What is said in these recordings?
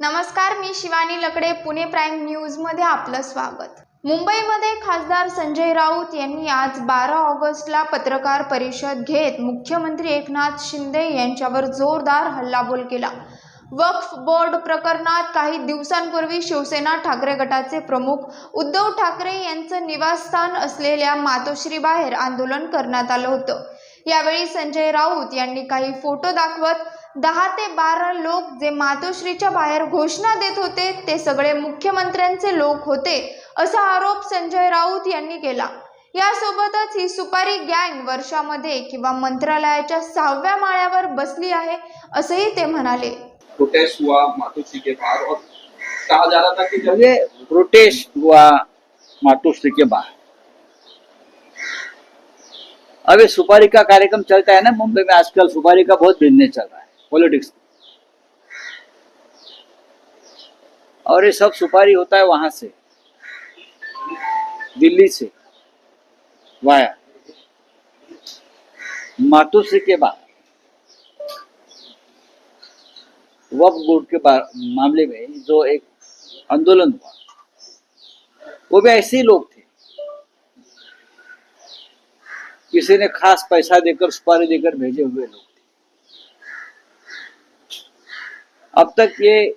नमस्कार मी शिवानी लकडे पुणे प्राईम न्यूजमध्ये आपलं स्वागत. मुंबईमध्ये खासदार संजय राऊत यांनी आज बारा ऑगस्टला पत्रकार परिषद घेत मुख्यमंत्री एकनाथ शिंदे यांच्यावर जोरदार हल्लाबोल केला. वक्फ बोर्ड प्रकरणात काही दिवसांपूर्वी शिवसेना ठाकरे गटाचे प्रमुख उद्धव ठाकरे यांचं निवासस्थान असलेल्या मातोश्रीबाहेर आंदोलन करण्यात आलं होतं. यावेळी संजय राऊत यांनी काही फोटो दाखवत दहा ते बारा लोक जे मातोश्रीच्या बाहेर घोषणा देत होते ते सगळे मुख्यमंत्र्यांचे लोक होते असा आरोप संजय राऊत यांनी केला. यासोबतच ही सुपारी गँग वर्षामध्ये किंवा मंत्रालयाच्या सहाव्या माळ्यावर बसली आहे असंही ते म्हणाले. प्रोटेस्ट हुआ मातोश्री के बाहर और कहा जा रहा था कि जब ये प्रोटेस्ट हुआ मातोश्री के बाहर। अब ये सुपारी का कार्यक्रम चलता है ना मुंबई में आजकल सुपारी का बहुत बिजनेस चल रहा है। पॉलिटिक्स और ये सब सुपारी होता है वहाँ से, दिल्ली से, वाया। मातोश्री के बाद वक्फ बोर्ड के मामले में जो एक आंदोलन हुआ, वो भी ऐसे ही लोग थे। किसी ने खास पैसा देकर, सुपारी देकर भेजे हुए लोग थे अब तक ये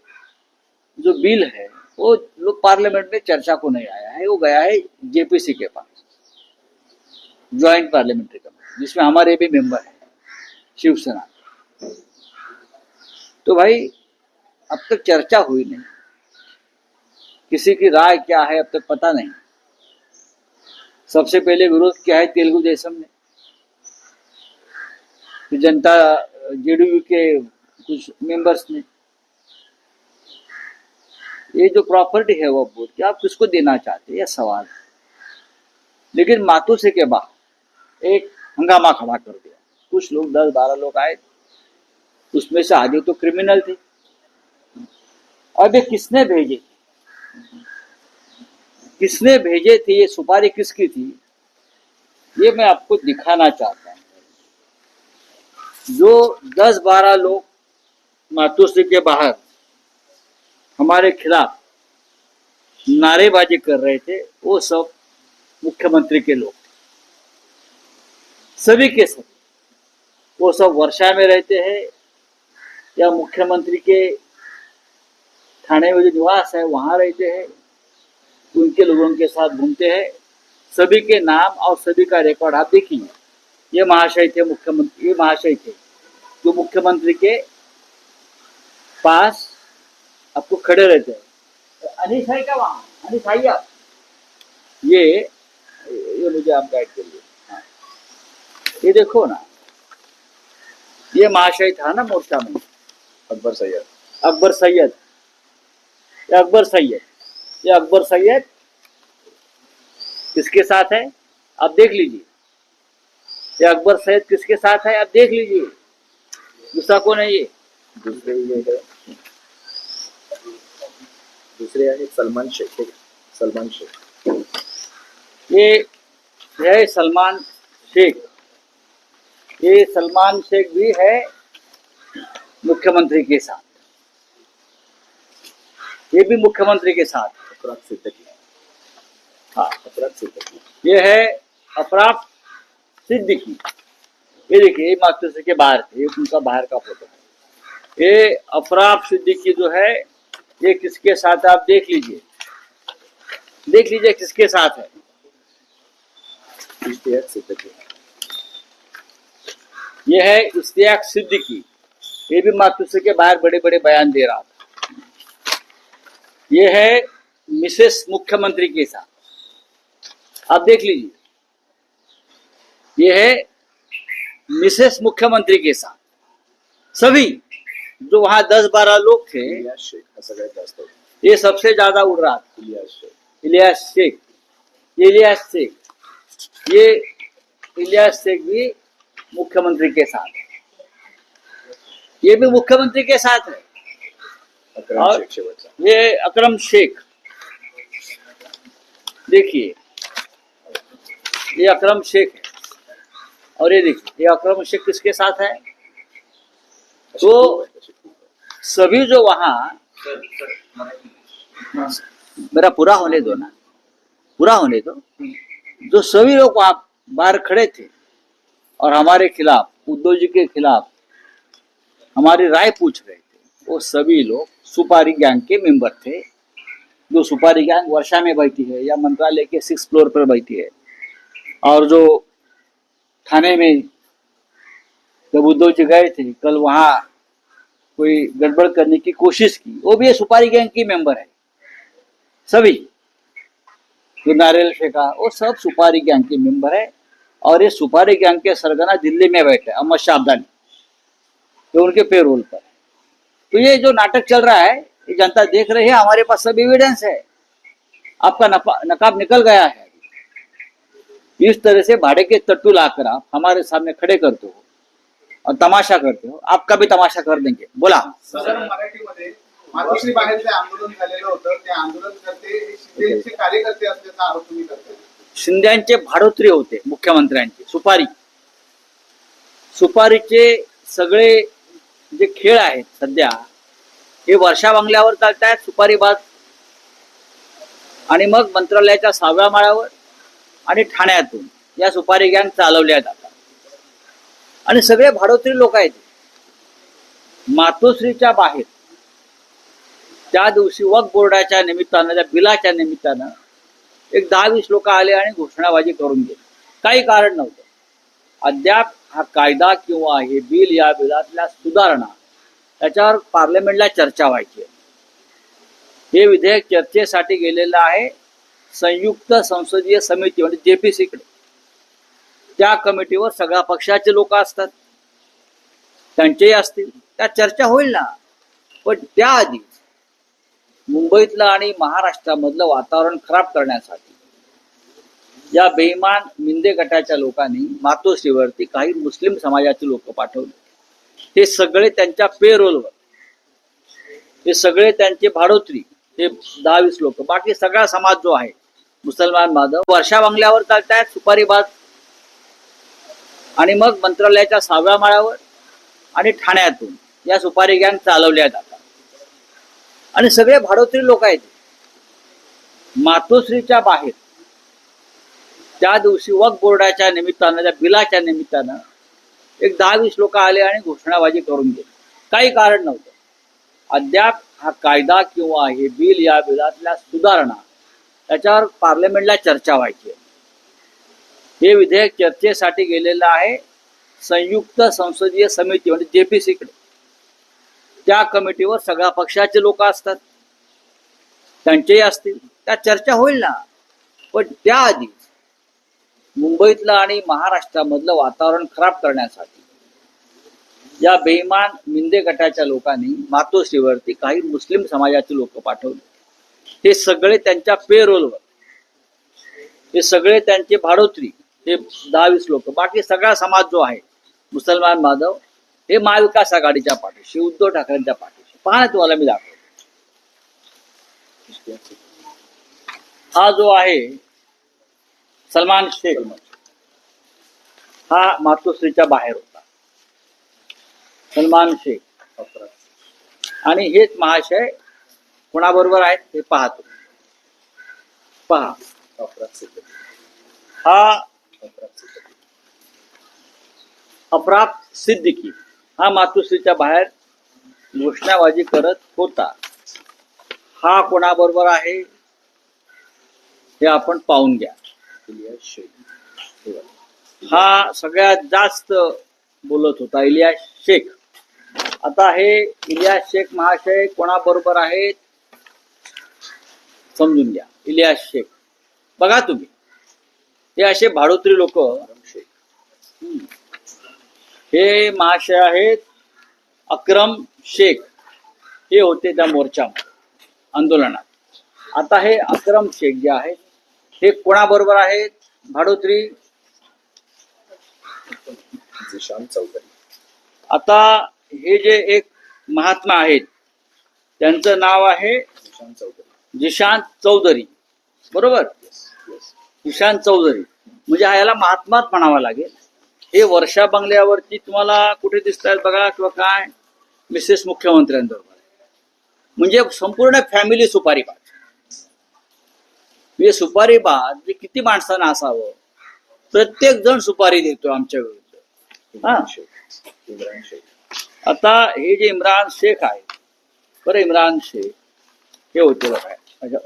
जो बिल है, वो लोग पार्लियामेंट में चर्चा को नहीं आया है, वो गया है जेपीसी के पास, ज्वाइंट पार्लियामेंट्री कमेटी, जिसमें हमारे भी मेंबर है, शिवसेना तो भाई, अब तक चर्चा हुई नहीं। किसी की राय क्या है, अब तक पता नहीं। सबसे पहले विरोध किया है तेलुगु देशम ने। फिर जनता, जेडीयू के कुछ मेंबर्स ने ये जो प्रॉपर्टी है वो बोर्ड की आप किसको देना चाहते हैं? यह सवाल है। लेकिन मातोश्री के बाद एक हंगामा खड़ा कर दिया। कुछ लोग, दस बारह लोग आए। उसमें से आधे तो क्रिमिनल थे। अब ये किसने भेजे? किसने भेजे थे? ये सुपारी किसकी थी? ये मैं आपको दिखाना चाहता हूँ। जो दस बारह लोग मातोश्री के बाहर हमारे खिलाफ नारेबाजी कर रहे थे, वो सब मुख्यमंत्री के लोग सभी के सब वो सब वर्षा में रहते हैं, या मुख्यमंत्री के थाने में जो निवास है, वहाँ रहते हैं। उनके लोगों के साथ घूमते हैं। सभी के नाम और सभी का रिकॉर्ड आप देखिए। ये महाशय थे मुख्यमंत्री, ये महाशय थे। जो मुख्यमंत्री के पास आपको खड़े रहते हैं अनिश है क्या वहाँ अनिश आइए आप ये ये मुझे आप गाइड करिए। हाँ। ये देखो ना ये महाशय था ना मोर्चा में। अकबर सैयद। अकबर सैयद। ये अकबर सैयद। ये अकबर सैयद किसके साथ है? आप देख लीजिए। ये अकबर सैयद किसके साथ है? आप देख लीजिए। दूसरा कौन है ये? दूसरे ये है दूसरे आहे सलमान शेख सलमान शेख। ये है सलमान शेख। ये सलमान शेख भी है मुख्यमंत्री के साथ। ये भी मुख्यमंत्री के साथ। अफराद सिद्दीकी हाँ। अफराद सिद्दीकी ये है अफराफ सिद्दीकी ये देखिए ये मातोश्री के बाहर थे ये उनका बाहर का फ़ोटो है। ये अफराफ सिद्दीकी जो है ये किसके साथ आप देख लीजिए। देख लीजिए किसके साथ है। ये है इश्तियाक सिद्दीकी। ये भी मातोश्री के बाहर बड़े बड़े बयान दे रहा था। ये है मिसेस मुख्यमंत्री के साथ। आप देख लीजिए। ये है मिसेस मुख्यमंत्री के साथ। सभी जो वहाँ दस बारह लोग थे हा. ये सबसे ज़्यादा उड़ रहा था। इलियास शेख। इलियास शेख। ये इलियास शेख भी मुख्यमंत्री के साथ है। ये भी मुख्यमंत्री के साथ है। अकरम और- ये अकरम शेख। देखिए ये अकरम शेख है। और ये देखिए ये अकरम शेख किसके साथ है? तो आहे. सभी जो वहाँ, मेरा पूरा होने दो ना पूरा होने दो जो सभी लोग वहाँ बाहर खड़े थे और हमारे खिलाफ, उद्धव जी के खिलाफ हमारी राय पूछ रहे थे, वो सभी लोग सुपारी गैंग के मेंबर थे जो सुपारी गैंग वर्षा में बैठी है या मंत्रालय के सिक्स फ्लोर पर बैठी है और जो थाने में जब उद्धव जी गए थे, कल वहाँ कोई गड़बड़ करने की कोशिश की। वो भी सुपारी गैंग की मेंबर है। सभी। जो नारियल फेंका वो सब सुपारी गैंग के मेंबर है। और ये सुपारी गैंग के सरगना दिल्ली में बैठे अहमद शाह अब्दाली जो उनके पेरोल पर तो ये जो नाटक चल रहा है, ये जनता देख रही है, हमारे पास सब एविडेंस है। आपका नकाब निकल गया है। इस तरह से भाड़े के तट्टू लाकर आप हमारे सामने खड़े हो और तमाशा करते हो। आपका भी तमाशा कर देंगे। बोला। मातोश्री बाहेर जे आंदोलन झालेलं होतं. ते आंदोलन करते शिंदेचे कार्यकर्ते असल्याचा आरोप तुम्ही करताय. शिंद्यांचे भाडोत्री होते मुख्यमंत्र्यांचे. सुपारी. सुपारीचे सगळे जे खेळ आहेत सध्या हे वर्षा बंगल्यावर चालत आहेत सुपारी बाग आणि मग मंत्रालयाच्या सहाव्या माळ्यावर आणि ठाण्यातून या सुपारी गँग चालवल्या जातात. आणि सगळे भाडोत्री लोक आहेत. मातोश्रीच्या बाहेर. त्या दिवशी वक बोर्डाच्या निमित्तानं त्या बिलाच्या निमित्तानं एक दहा वीस लोक आले आणि घोषणाबाजी करून गेले. काही कारण नव्हतं. अद्याप हा कायदा किंवा हे बिल या बिलातल्या सुधारणा त्याच्यावर पार्लमेंटला चर्चा व्हायची हे विधेयक चर्चेसाठी गेलेलं आहे संयुक्त संसदीय समिती म्हणजे जेपीसीकडे त्या कमिटीवर सगळ्या पक्षाचे लोक असतात. त्यांचेही असतील. त्या चर्चा होईल ना. पण त्याआधी मुंबईतलं आणि महाराष्ट्रामधलं वातावरण खराब करण्यासाठी या बेईमान मिंदे गटाच्या लोकांनी मातोश्रीवरती काही मुस्लिम समाजाचे लोक पाठवले. हे सगळे त्यांच्या पेरोलवर. हे सगळे त्यांचे भाडोत्री. हे दहा वीस लोक. बाकी सगळा समाज जो आहे मुसलमान बांधव वर्षा बंगल्यावर चालतायत सुपारी बाग आणि मग मंत्रालयाच्या सहाव्या माळ्यावर आणि ठाण्यातून या सुपारी गँग चालवल्या जातात आणि सगळे भाडोत्री लोक आहेत. मातोश्रीच्या बाहेर त्या दिवशी वक बोर्डाच्या निमित्तानं त्या बिलाच्या निमित्तानं एक दहा वीस लोक आले आणि घोषणाबाजी करून गेले. काही कारण नव्हतं. अद्याप हा कायदा किंवा हे बिल या बिलातल्या सुधारणा त्याच्यावर पार्लमेंटला चर्चा व्हायची आहे. हे विधेयक चर्चेसाठी गेलेलं आहे. संयुक्त संसदीय समिती म्हणजे जेपीसीकडे त्या कमिटीवर सगळ्या पक्षाचे लोक असतात. त्यांचेही असतील. त्या चर्चा होईल ना. पण त्याआधी मुंबईतलं आणि महाराष्ट्रामधलं वातावरण खराब करण्यासाठी या बेईमान मिंदे गटाच्या लोकांनी मातोश्रीवरती काही मुस्लिम समाजाचे लोक पाठवले. हे सगळे त्यांच्या पेरोलवर हे सगळे त्यांचे भाडोत्री. हे दहावीस लोक. बाकी सगळा समाज जो आहे मुसलमान माधव हे महाविकास आघाडीच्या पाठीशी उद्धव ठाकरेंच्या पाठीशी. पहा तुम्हाला मी दाखवतो. हा जो आहे सलमान शेख हा मातोश्रीच्या बाहेर होता. सलमान शेख. आणि हेच महाशय कोणाबरोबर आहेत हे पाहतो पहा. हा अफरात सिद्दीकी. हा मातुश्रीच्या बाहेर घोषणाबाजी करत होता. हा कोणाबरोबर आहे? हे आपण पाहून घ्या. हा सगळ्यात जास्त बोलत होता इलियास शेख. आता हे इलिया शेख महाशय कोणाबरोबर आहेत? समजून घ्या. इलियास शेख. बघा तुम्ही. हे असे भाडोत्री लोक. हे महाशय आहेत अक्रम शेख. हे होते त्या मोर्चामध्ये आंदोलनात. आता हे अक्रम शेख जे आहेत हे कोणाबरोबर आहेत? भाडोत्री? आता हे जे एक महात्मा आहेत त्यांचं नाव आहे जिशांत चौधरी. बरोबर? जिशांत चौधरी. म्हणजे हा याला महात्माच म्हणावा लागेल. हे वर्षा बंगल्यावरती तुम्हाला कुठे दिसत आहेत बघा किंवा काय? मिसेस मुख्यमंत्र्यांबरोबर. आहे. म्हणजे संपूर्ण फॅमिली सुपारी बाद म्हणजे सुपारीबाज जे किती माणसांना असावं. प्रत्येक जण सुपारी देतो आमच्या विरुद्ध. हा. इम्रान शेख आता हे जे इम्रान शेख आहे बरं इम्रान शेख हे होते बघा.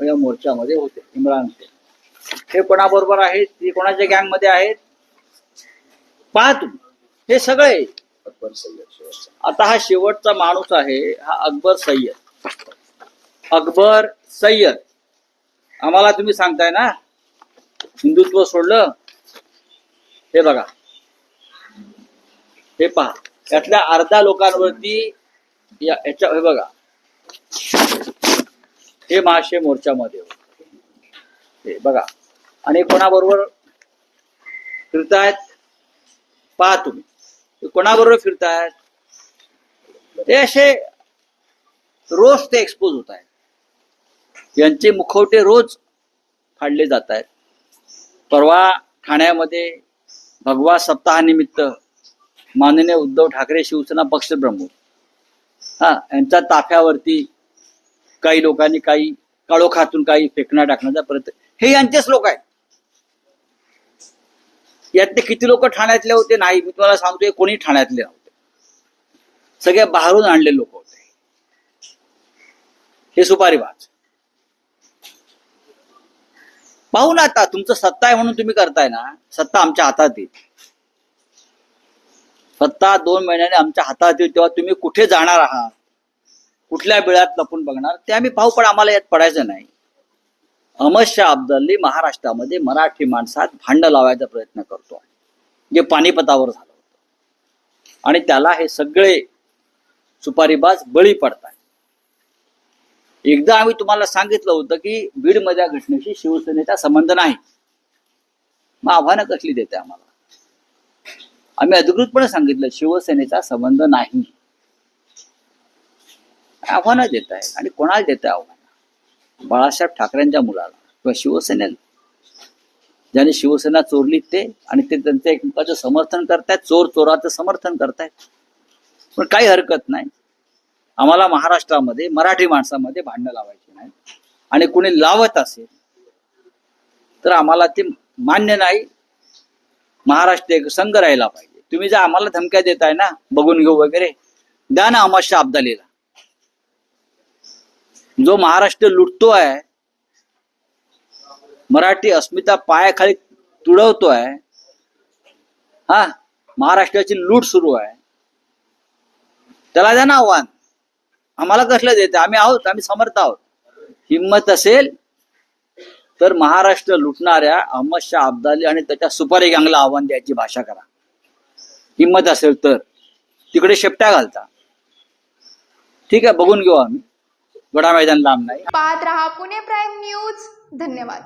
या मोर्चामध्ये होते इम्रान शेख. हे कोणाबरोबर आहेत? ते कोणाच्या गँगमध्ये आहेत? पहा तुम्ही. हे सगळे अकबर सय्यद शेवटचा. आता हा शेवटचा माणूस आहे हा अकबर सय्यद. अकबर सय्यद. आम्हाला तुम्ही सांगताय ना? हिंदुत्व सोडलं? हे बघा. हे पहा. यातल्या अर्ध्या लोकांवरती या- याच्या हे बघा. हे महाशय मोर्चामध्ये ते बघा. आणि कोणाबरोबर फिरतायत? पहा तुम्ही. कोणाबरोबर फिरतायत? ते असे रोज ते एक्सपोज होत आहेत. यांचे मुखवटे रोज फाडले जात आहेत. परवा ठाण्यामध्ये भगवा सप्ताहानिमित्त माननीय उद्धव ठाकरे शिवसेना पक्ष प्रमुख हा यांच्या ताफ्यावरती काही लोकांनी काही काळोखातून काही फेकण्या टाकण्याचा प्रयत्न हे यांचेच लोक आहेत. यातले किती लोक ठाण्यातले होते? नाही मी तुम्हाला सांगतोय कोणी ठाण्यातले नव्हते. सगळे बाहेरून आणले लोक होते. हे सुपारी सुपारीबाज पाहू ना आता तुमचं सत्ता आहे म्हणून तुम्ही करताय ना. सत्ता आमच्या हातात येईल सत्ता दोन महिन्याने आमच्या हातात येईल तेव्हा तुम्ही कुठे जाणार आहात? कुठल्या बिळात लपून बघणार? ते आम्ही पाहू पण आम्हाला यात पडायचं नाही. अहमद शाह महाराष्ट्रामध्ये मराठी माणसात भांड लावायचा प्रयत्न करतो. जे पानिपतावर झालं होतं. आणि त्याला हे सगळे सुपारीबाज बळी पडतात एकदा आम्ही तुम्हाला सांगितलं होतं की बीडमध्ये या घटनेशी शिवसेनेचा संबंध नाही. मग आव्हानं कसली देते आम्हाला? आम्ही अधिकृतपणे सांगितलं शिवसेनेचा संबंध नाही. आव्हानं देत आहे आणि कोणाला देत आहे आव्हान? बाळासाहेब ठाकरेंच्या मुलाला किंवा शिवसेनेला. ज्याने शिवसेना चोरली ते आणि ते त्यांचं एकमेकाचं समर्थन करतायत चोर चोराचं समर्थन करतायत. पण काही हरकत नाही. आम्हाला महाराष्ट्रामध्ये मराठी माणसामध्ये भांडणं लावायची नाही. आणि कुणी लावत असेल तर आम्हाला ते मान्य नाही. महाराष्ट्र एक संघ राहिला पाहिजे. तुम्ही जर आम्हाला धमक्या देताय ना बघून घेऊ वगैरे द्या ना अमाश्य अब्दालीला जो महाराष्ट्र लुटतो आहे मराठी अस्मिता पायाखाली तुडवतोय हा महाराष्ट्राची लूट सुरू आहे. त्याला द्या ना आव्हान. आम्हाला कसलं देते आम्ही आहोत आम्ही समर्थ आहोत. हिंमत असेल तर महाराष्ट्र लुटणाऱ्या अहमद शाह अब्दाली आणि त्याच्या सुपारी गँगला आव्हान द्यायची भाषा करा. हिंमत असेल तर. तिकडे शेपट्या घालता. ठीक आहे बघून घेऊ आम्ही. वडा मैदान लांब नाही. पाहत रहा पुणे प्राईम न्यूज. धन्यवाद.